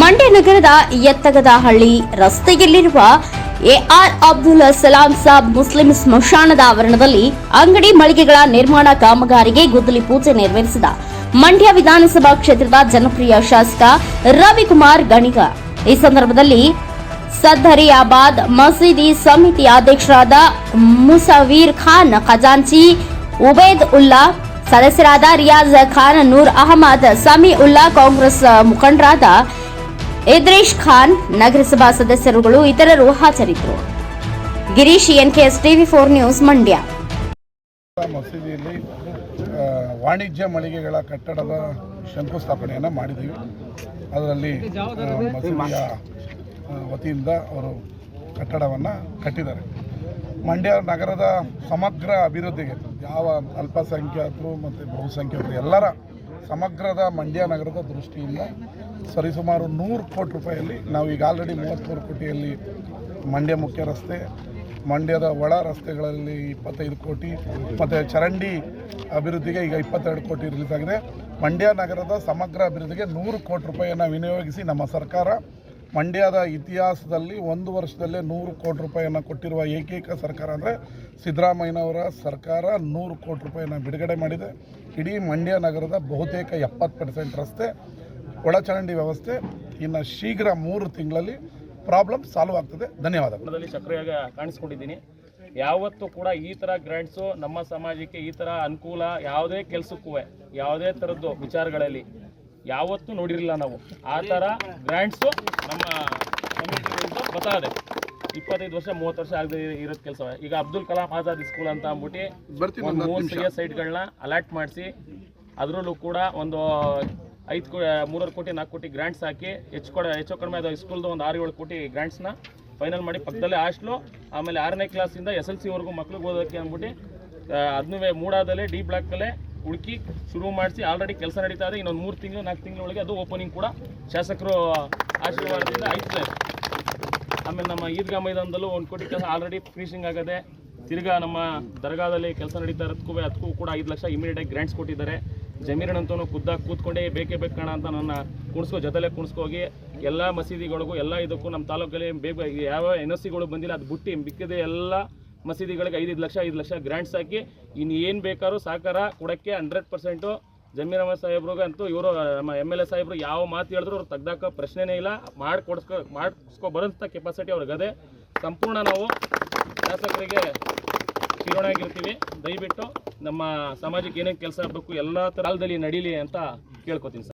ಮಂಡ್ಯ ನಗರದ ಎತ್ತಗದಹಳ್ಳಿ ರಸ್ತೆಯಲ್ಲಿರುವ A R Abdul Salam Sab Muslim ಸ್ಮಶಾನದ ಆವರಣದಲ್ಲಿ ಅಂಗಡಿ ಮಳಿಗೆಗಳ ನಿರ್ಮಾಣ ಕಾಮಗಾರಿಗೆ ಗುದ್ದಲಿ ಪೂಜೆ ನೆರವೇರಿಸಿದ ಮಂಡ್ಯ ವಿಧಾನಸಭಾ ಕ್ಷೇತ್ರದ ಜನಪ್ರಿಯ ಶಾಸಕ ರವಿಕುಮಾರ್ ಗಣಿಗ. ಈ ಸಂದರ್ಭದಲ್ಲಿ ಸದ್ದರಿಯಾಬಾದ್ ಮಸೀದಿ ಸಮಿತಿ ಅಧ್ಯಕ್ಷರಾದ ಮುಸವೀರ್ ಖಾನ್, ಖಜಾಂಚಿ ಉಬೇದ್ ಉಲ್ಲಾ, ಸದಸ್ಯರಾದ ರಿಯಾಜ್ ಖಾನ್, ನೂರ್ ಅಹಮದ್, ಸಮಿ ಉಲ್ಲಾ, ಕಾಂಗ್ರೆಸ್ ಮುಖಂಡರಾದ ಇದ್ರೇಶ್ ಖಾನ್ ನಗರಸಭಾ ಸದಸ್ಯರುಗಳು ಇತರರು ಹಾಜರಿದ್ದರು. Girish NKS TV four news Mandya. ವಾಣಿಜ್ಯ ಮಳಿಗೆಗಳ ಕಟ್ಟಡದ ಶಂಕುಸ್ಥಾಪನೆಯನ್ನು ಮಾಡಿದ್ದೀವಿ. ಅದರಲ್ಲಿ ಮಸೀದಿಯ ವತಿಯಿಂದ ಅವರು ಕಟ್ಟಡವನ್ನು ಕಟ್ಟಿದ್ದಾರೆ. ಮಂಡ್ಯ ನಗರದ ಸಮಗ್ರ ಅಭಿವೃದ್ಧಿಗೆ ಯಾವ ಅಲ್ಪಸಂಖ್ಯಾತರು ಮತ್ತು ಬಹುಸಂಖ್ಯಾತರು ಎಲ್ಲರ ಸಮಗ್ರದ ಮಂಡ್ಯ ನಗರದ ದೃಷ್ಟಿಯಿಂದ ಸರಿಸುಮಾರು ನೂರು ಕೋಟಿ ರೂಪಾಯಿಯಲ್ಲಿ ನಾವು ಈಗ ಆಲ್ರೆಡಿ ಮೂವತ್ತ್ಮೂರು ಕೋಟಿಯಲ್ಲಿ ಮಂಡ್ಯ ಮುಖ್ಯ ರಸ್ತೆ, ಮಂಡ್ಯದ ಒಳ ರಸ್ತೆಗಳಲ್ಲಿ ಇಪ್ಪತ್ತೈದು ಕೋಟಿ, ಮತ್ತು ಚರಂಡಿ ಅಭಿವೃದ್ಧಿಗೆ ಈಗ ಇಪ್ಪತ್ತೆರಡು ಕೋಟಿ ರಿಲೀಸ್ ಆಗಿದೆ. ಮಂಡ್ಯ ನಗರದ ಸಮಗ್ರ ಅಭಿವೃದ್ಧಿಗೆ ನೂರು ಕೋಟಿ ರೂಪಾಯಿಯನ್ನು ವಿನಿಯೋಗಿಸಿ ನಮ್ಮ ಸರ್ಕಾರ ಮಂಡ್ಯದ ಇತಿಹಾಸದಲ್ಲಿ ಒಂದು ವರ್ಷದಲ್ಲೇ ನೂರು ಕೋಟಿ ರೂಪಾಯಿಯನ್ನು ಕೊಟ್ಟಿರುವ ಏಕೈಕ ಸರ್ಕಾರ ಅಂದರೆ ಸಿದ್ದರಾಮಯ್ಯನವರ ಸರ್ಕಾರ ನೂರು ಕೋಟಿ ರೂಪಾಯಿಯನ್ನು ಬಿಡುಗಡೆ ಮಾಡಿದೆ. ಇಡೀ ಮಂಡ್ಯ ನಗರದ ಬಹುತೇಕ ಎಪ್ಪತ್ತು ಪರ್ಸೆಂಟ್ ರಸ್ತೆ, ಒಳಚರಂಡಿ ವ್ಯವಸ್ಥೆ, ಇನ್ನು ಶೀಘ್ರ ಮೂರು ತಿಂಗಳಲ್ಲಿ ಪ್ರಾಬ್ಲಮ್ ಸಾಲ್ವ್ ಆಗ್ತದೆ. ಧನ್ಯವಾದಗಳು. ಸಕ್ರಿಯಾಗಿ ಕಾಣಿಸ್ಕೊಂಡಿದ್ದೀನಿ. ಯಾವತ್ತೂ ಕೂಡ ಈ ಥರ ಗ್ರ್ಯಾಂಡ್ಸು ನಮ್ಮ ಸಮಾಜಕ್ಕೆ ಈ ಥರ ಅನುಕೂಲ, ಯಾವುದೇ ಕೆಲಸಕ್ಕೂ ಯಾವುದೇ ಥರದ್ದು ವಿಚಾರಗಳಲ್ಲಿ ಯಾವತ್ತೂ ನೋಡಿರಲಿಲ್ಲ ನಾವು. ಆ ಥರ ಗ್ರ್ಯಾಂಡ್ಸು ನಮ್ಮ ಕಮಿಟಿಗಳಿಂದ ಬರ್ತಾ ಇದೆ ಇಪ್ಪತ್ತೈದು ವರ್ಷ ಮೂವತ್ತು ವರ್ಷ ಆಗದೆ ಇರೋದು ಕೆಲಸ. ಈಗ ಅಬ್ದುಲ್ ಕಲಾಂ ಆಜಾದ್ ಸ್ಕೂಲ್ ಅಂತ ಅಂದ್ಬಿಟ್ಟು ಒಂದು ಮೂರು ಸೈಟ್ಗಳನ್ನ ಅಲಾಟ್ ಮಾಡಿಸಿ ಅದರಲ್ಲೂ ಕೂಡ ಒಂದು ಐದು ಕೋ ಮೂರರು ಕೋಟಿ ನಾಲ್ಕು ಕೋಟಿ ಗ್ರಾಂಟ್ಸ್ ಹಾಕಿ ಹೆಚ್ಚು ಕೊಡ ಹೆಚ್ಚು ಕಡಿಮೆ ಅದು ಸ್ಕೂಲ್ದು ಒಂದು ಆರು ಏಳು ಕೋಟಿ ಗ್ರಾಂಟ್ಸ್ನ ಫೈನಲ್ ಮಾಡಿ ಪಕ್ಕದಲ್ಲೇ ಹಾಸ್ಟ್ಲು ಆಮೇಲೆ ಆರನೇ ಕ್ಲಾಸಿಂದ ಎಸ್ ಎಲ್ ಸಿವರೆಗೂ ಮಕ್ಳಿಗೆ ಓದೋಕ್ಕೆ ಅಂದ್ಬಿಟ್ಟು ಅದನ್ನೂ ಮೂಡಾದಲ್ಲೇ ಡಿ ಬ್ಲಾಕಲ್ಲೇ ಹುಡುಕಿ ಶುರು ಮಾಡಿಸಿ ಆಲ್ರೆಡಿ ಕೆಲಸ ನಡೀತಾ ಇದೆ. ಇನ್ನೊಂದು ಮೂರು ತಿಂಗಳು, ನಾಲ್ಕು ತಿಂಗಳೊಳಗೆ ಅದು ಓಪನಿಂಗ್ ಕೂಡ ಶಾಸಕರು ಆಶೀರ್ವಾದದಿಂದ ಆಯ್ತದೆ. ಆಮೇಲೆ ನಮ್ಮ ಈದ್ಗಾ ಮೈದಾನದಲ್ಲೂ ಒಂದು ಕೋಟಿ ಕೆಲಸ ಆಲ್ರೆಡಿ ಫಿನಿಶಿಂಗ್ ಆಗದೆ, ತಿರ್ಗಾ ನಮ್ಮ ದರ್ಗಾದಲ್ಲಿ ಕೆಲಸ ನಡೀತಾ ಇರೋದಕ್ಕೂ ಅದಕ್ಕೂ ಕೂಡ ಐದು ಲಕ್ಷ ಇಮಿಡಿಯೇಟಾಗಿ ಗ್ರ್ಯಾಂಟ್ಸ್ ಕೊಟ್ಟಿದ್ದಾರೆ. ಜಮೀರಿನಂತೂ ಖುದ್ದಾಗಿ ಕೂತ್ಕೊಂಡೇ ಬೇಕೇ ಬೇಕು ಕಣ ಅಂತ ನನ್ನ ಕುಣಿಸ್ಕೋ, ಜೊತೆಲೆ ಕುಣಿಸ್ಕೋಗಿ ಎಲ್ಲ ಮಸೀದಿಗಳಿಗೂ, ಎಲ್ಲ ಇದಕ್ಕೂ ನಮ್ಮ ತಾಲೂಕಲ್ಲಿ ಬೇಗ, ಯಾವ ಎನ್ ಎಸ್ ಸಿಗಳು ಬಂದಿಲ್ಲ, ಅದು ಬಿಟ್ಟು ಮಿಕ್ಕಿದ ಎಲ್ಲ ಮಸೀದಿಗಳಿಗೆ ಐದೈದು ಲಕ್ಷ, ಐದು ಲಕ್ಷ ಗ್ರಾಂಟ್ಸ್ ಹಾಕಿ ಇನ್ನು ಏನು ಬೇಕಾದ್ರೂ ಸಹಕಾರ ಕೊಡೋಕ್ಕೆ ಹಂಡ್ರೆಡ್ ಪರ್ಸೆಂಟು ಜಮೀರಮ್ಮ ಸಾಹೇಬ್ರಿಗೆ ಅಂತೂ ಇವರು ನಮ್ಮ ಎಂ ಎಲ್ ಎ ಸಾಹೇಬ್ರು ಯಾವ ಮಾತು ಹೇಳಿದ್ರು ಅವ್ರು ತೆಗ್ದಾಕ ಪ್ರಶ್ನೆನೇ ಇಲ್ಲ. ಮಾಡಿಕೊಡ್ಸ್ಕೊ ಮಾಡಿಸ್ಕೊಬರೋಂಥ ಮಾಡಿಸ್ಕೊ ಬರೋಂಥ ಕೆಪಾಸಿಟಿ ಅವ್ರಿಗೆ ಅದೇ. ಸಂಪೂರ್ಣ ನಾವು ಶಾಸಕರಿಗೆ ಕಿರಣಾಗಿರ್ತೀವಿ ದಯವಿಟ್ಟು ನಮ್ಮ ಸಮಾಜಕ್ಕೆ ಏನೇನು ಕೆಲಸ ಆಗಬೇಕು, ಎಲ್ಲ ಥರದಲ್ಲಿ ನಡೀಲಿ ಅಂತ ಕೇಳ್ಕೊತೀನಿ ಸರ್.